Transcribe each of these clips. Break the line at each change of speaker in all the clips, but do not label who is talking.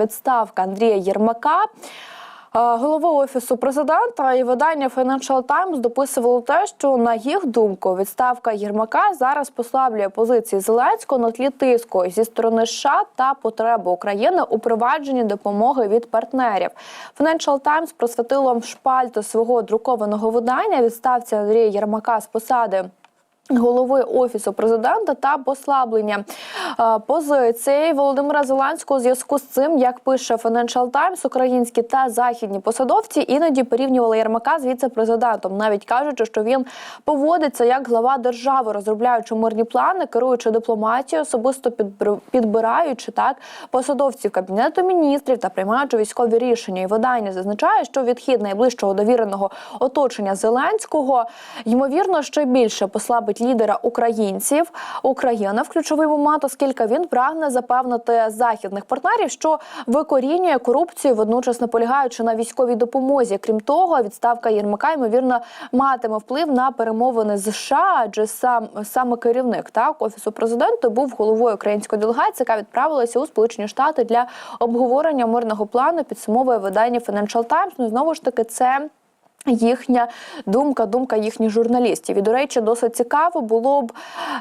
відставка Андрія Єрмака. Е, Голова офісу президента і видання Financial Times дописувало те, що на їх думку відставка Єрмака зараз послаблює позиції Зеленського на тлі тиску зі сторони США та потреби України у провадженні допомоги від партнерів. Financial Times просвятило шпальту свого друкованого видання відставці Андрія Єрмака з посади. Голови офісу президента та послаблення позиції Володимира Зеленського у зв'язку з цим, як пише Financial Times, українські та західні посадовці іноді порівнювали Єрмака з віце-президентом, навіть кажучи, що він поводиться як глава держави, розробляючи мирні плани, керуючи дипломатією, особисто підбираючи так посадовців кабінету міністрів та приймаючи військові рішення. І видання зазначає, що відхід найближчого довіреного оточення Зеленського ймовірно ще більше послабить лідера українців Україна в ключовий момент, оскільки він прагне запевнити західних партнерів, що викорінює корупцію, водночас наполягаючи на військовій допомозі. Крім того, відставка Єрмака ймовірно матиме вплив на перемовини з США, адже сам саме керівник так офісу президента був головою української делегації, яка відправилася у Сполучені Штати для обговорення мирного плану. Підсумовує видання Financial Times. Ну знову ж таки, це. Їхня думка, думка їхніх журналістів. І, до речі, досить цікаво було б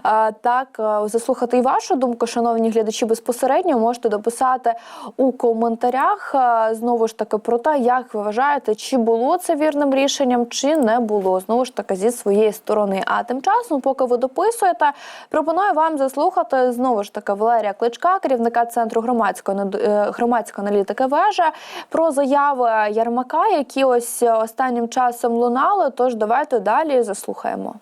е, так е, заслухати і вашу думку, шановні глядачі, безпосередньо можете дописати у коментарях е, знову ж таки про те, як ви вважаєте, чи було це вірним рішенням, чи не було. Знову ж таки зі своєї сторони. А тим часом, поки ви дописуєте, пропоную вам заслухати знову ж таки Валерія Кличка, керівника центру громадської е, громадської аналітики вежа, про заяви Ярмака, які ось останнім часом лунали. Тож давайте далі заслухаємо.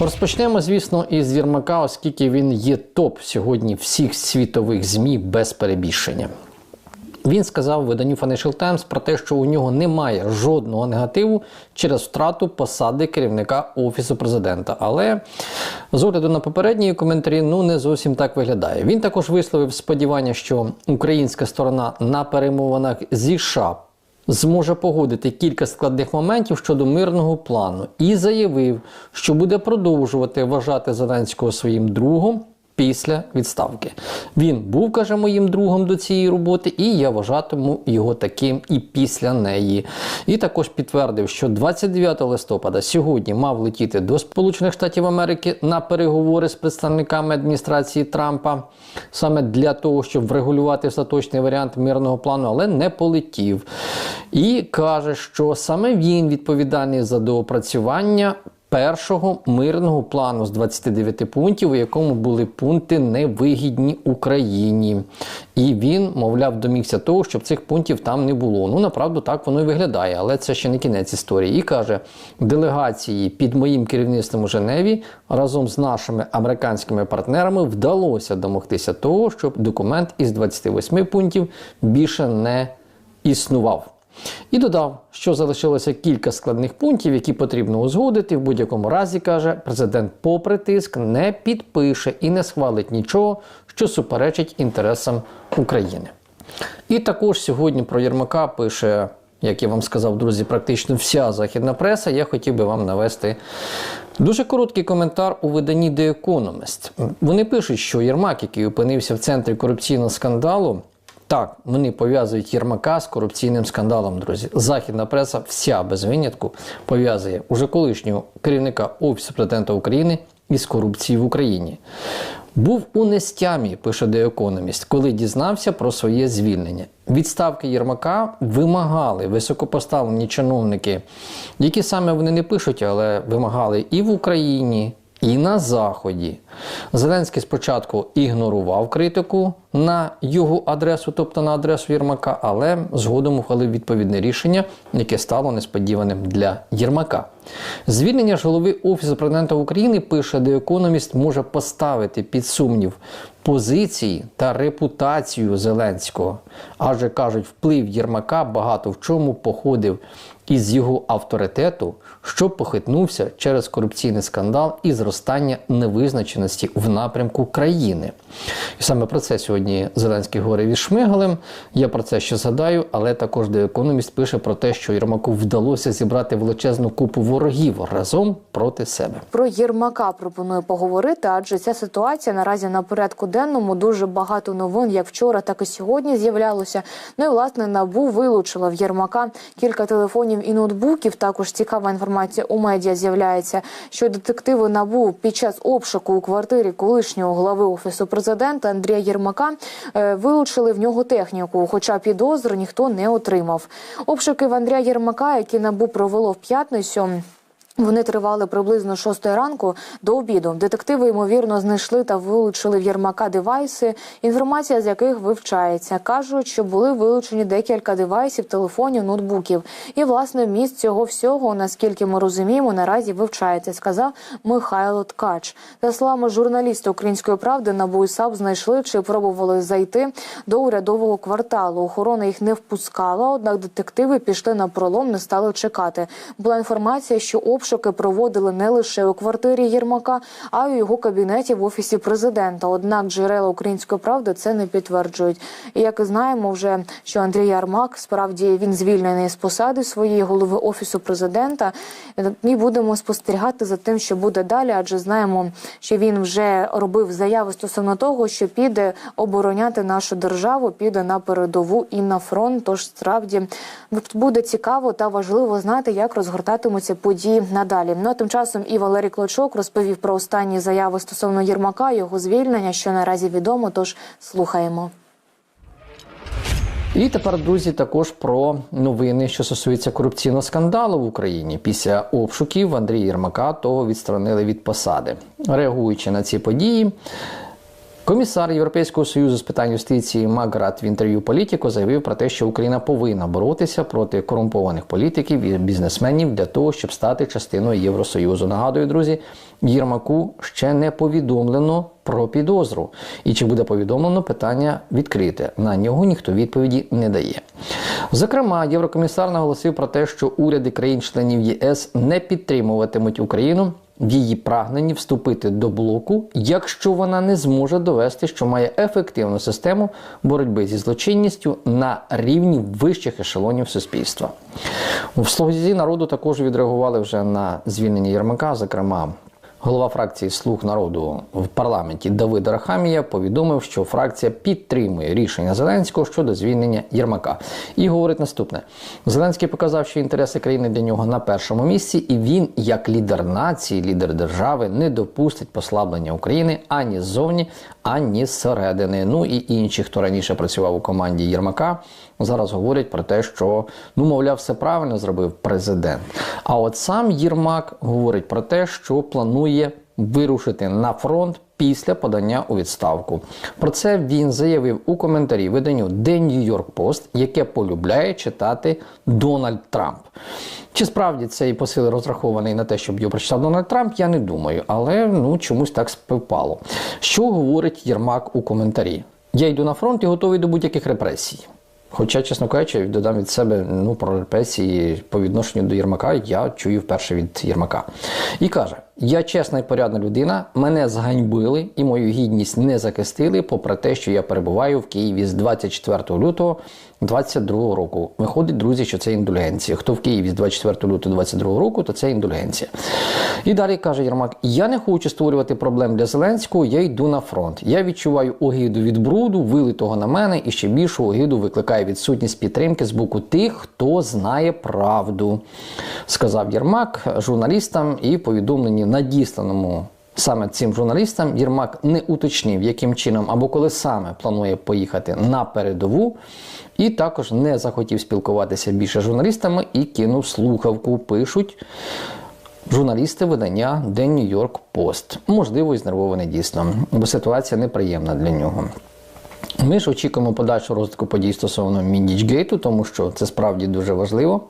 Розпочнемо, звісно, із Єрмака, оскільки він є топ сьогодні всіх світових ЗМІ без перебільшення. Він сказав виданню Financial Times про те, що у нього немає жодного негативу через втрату посади керівника офісу президента. Але з огляду на попередні коментарі, ну не зовсім так виглядає. Він також висловив сподівання, що українська сторона на перемовинах зі США зможе погодити кілька складних моментів щодо мирного плану і заявив, що буде продовжувати вважати Зеленського своїм другом. Після відставки він був, каже, моїм другом до цієї роботи, і я вважатиму його таким і після неї. І також підтвердив, що 29 листопада сьогодні мав летіти до Сполучених Штатів Америки на переговори з представниками адміністрації Трампа саме для того, щоб врегулювати остаточний варіант мирного плану, але не полетів. І каже, що саме він відповідальний за доопрацювання першого мирного плану з 29 пунктів, у якому були пункти невигідні Україні. І він, мовляв, домігся того, щоб цих пунктів там не було. Ну, направду, так воно і виглядає, але це ще не кінець історії. І каже, делегації під моїм керівництвом у Женеві разом з нашими американськими партнерами вдалося домогтися того, щоб документ із 28 пунктів більше не існував. І додав, що залишилося кілька складних пунктів, які потрібно узгодити. В будь-якому разі, каже, президент, попри тиск, не підпише і не схвалить нічого, що суперечить інтересам України. І також сьогодні про Єрмака пише, як я вам сказав, друзі, практично вся західна преса. Я хотів би вам навести дуже короткий коментар у виданні The Economist. Вони пишуть, що Єрмак, який опинився в центрі корупційного скандалу, так, вони пов'язують Єрмака з корупційним скандалом, друзі. Західна преса вся без винятку пов'язує уже колишнього керівника Офісу президента України із корупцією в Україні. Був у нестямі, пише The Economist, коли дізнався про своє звільнення. Відставки Єрмака вимагали високопоставлені чиновники, які саме вони не пишуть, але вимагали і в Україні, і на Заході. Зеленський спочатку ігнорував критику на його адресу, тобто на адресу Єрмака, але згодом ухвалив відповідне рішення, яке стало несподіваним для Єрмака. Звільнення ж голови Офісу президента України, пише The Economist, може поставити під сумнів позиції та репутацію Зеленського. Адже кажуть, вплив Єрмака багато в чому походив із його авторитету, що похитнувся через корупційний скандал і зростання невизначеності в напрямку країни. І саме про це сьогодні сьогодні Зеленський говорив із Шмигалем. Я про це ще згадаю, але також The Economist пише про те, що Єрмаку вдалося зібрати величезну купу ворогів разом проти себе.
Про Єрмака пропоную поговорити, адже ця ситуація наразі на порядку денному дуже багато новин, як вчора, так і сьогодні з'являлося. Ну і власне набу вилучила в Єрмака кілька телефонів і ноутбуків. Також цікава інформація у медіа з'являється, що детективи набу під час обшуку у квартирі колишнього глави офісу президента Андрія Єрмака вилучили в нього техніку, хоча підозр ніхто не отримав. Обшуки в Андрія Єрмака, які набу провело в п'ятницю. Вони тривали приблизно 6 ранку до обіду. Детективи ймовірно знайшли та вилучили в Єрмака девайси, інформація з яких вивчається. кажуть, що були вилучені декілька девайсів, телефонів, ноутбуків. І власне місць цього всього, наскільки ми розуміємо, наразі вивчається. Сказав Михайло Ткач. За словами журналіста Української правди, і САП знайшли чи пробували зайти до урядового кварталу. Охорона їх не впускала. Однак детективи пішли на пролом, не стали чекати. Була інформація, що обшуки проводили не лише у квартирі Єрмака, а й у його кабінеті в офісі президента. Однак джерела української правди це не підтверджують. І як знаємо, вже що Андрій Ярмак справді він звільнений з посади своєї голови офісу президента. Ми будемо спостерігати за тим, що буде далі, адже знаємо, що він вже робив заяви стосовно того, що піде обороняти нашу державу, піде на передову і на фронт. Тож справді буде цікаво та важливо знати, як розгортатимуться події надалі. Ну а тим часом і Валерій Клочок розповів про останні заяви стосовно Єрмака, його звільнення, що наразі відомо. Тож слухаємо.
І тепер, друзі, також про новини, що стосуються корупційного скандалу в Україні. Після обшуків Андрія Єрмака того відсторонили від посади. Реагуючи на ці події, комісар Європейського союзу з питань юстиції Маград в інтерв'ю політику заявив про те, що Україна повинна боротися проти корумпованих політиків і бізнесменів для того, щоб стати частиною Євросоюзу. Нагадую, друзі, Єрмаку ще не повідомлено про підозру. І чи буде повідомлено питання відкрите? На нього ніхто відповіді не дає. Зокрема, єврокомісар наголосив про те, що уряди країн-членів ЄС не підтримуватимуть Україну в її прагненні вступити до блоку, якщо вона не зможе довести, що має ефективну систему боротьби зі злочинністю на рівні вищих ешелонів суспільства. В «Слузі народу також відреагували вже на звільнення Єрмака, зокрема. Голова фракції Слуг народу в парламенті Давид Рахамія повідомив, що фракція підтримує рішення Зеленського щодо звільнення Єрмака. І говорить наступне: Зеленський показав, що інтереси країни для нього на першому місці, і він, як лідер нації, лідер держави, не допустить послаблення України ані ззовні, ані зсередини. Ну і інші, хто раніше працював у команді Єрмака, зараз говорять про те, що ну, мовляв, все правильно зробив президент. А от сам Єрмак говорить про те, що планує вирушити на фронт після подання у відставку. Про це він заявив у коментарі виданню The New York Post, яке полюбляє читати Дональд Трамп. Чи справді цей посил розрахований на те, щоб його прочитав Дональд Трамп, я не думаю, але ну чомусь так співпало. Що говорить Єрмак у коментарі? Я йду на фронт і готовий до будь-яких репресій. Хоча, чесно кажучи, додам від себе ну, про репресії по відношенню до Єрмака, я чую вперше від Єрмака. І каже: я чесна і порядна людина, мене зганьбили і мою гідність не захистили, попри те, що я перебуваю в Києві з 24 лютого 22 року. Виходить, друзі, що це індульгенція. Хто в Києві з 24 лютого 22 року, то це індульгенція. І далі каже Єрмак: я не хочу створювати проблем для Зеленського, я йду на фронт. Я відчуваю огиду від бруду, вилитого на мене, і ще більшу огиду викликає відсутність підтримки з боку тих, хто знає правду, сказав Єрмак журналістам і повідомлені надісланому. Саме цим журналістам Єрмак не уточнив, яким чином або коли саме планує поїхати на передову, і також не захотів спілкуватися більше з журналістами і кинув слухавку. Пишуть журналісти видання The New York Post. Можливо, і знервований дійсно, бо ситуація неприємна для нього. Ми ж очікуємо подальшого розвитку подій стосовно Міндічгейту, тому що це справді дуже важливо.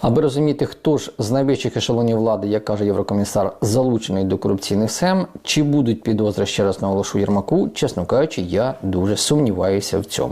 Аби розуміти, хто ж з найвищих ешелонів влади, як каже Єврокомісар, залучений до корупційних схем, чи будуть підозри ще раз наголошу Єрмаку, чесно кажучи, я дуже сумніваюся в цьому.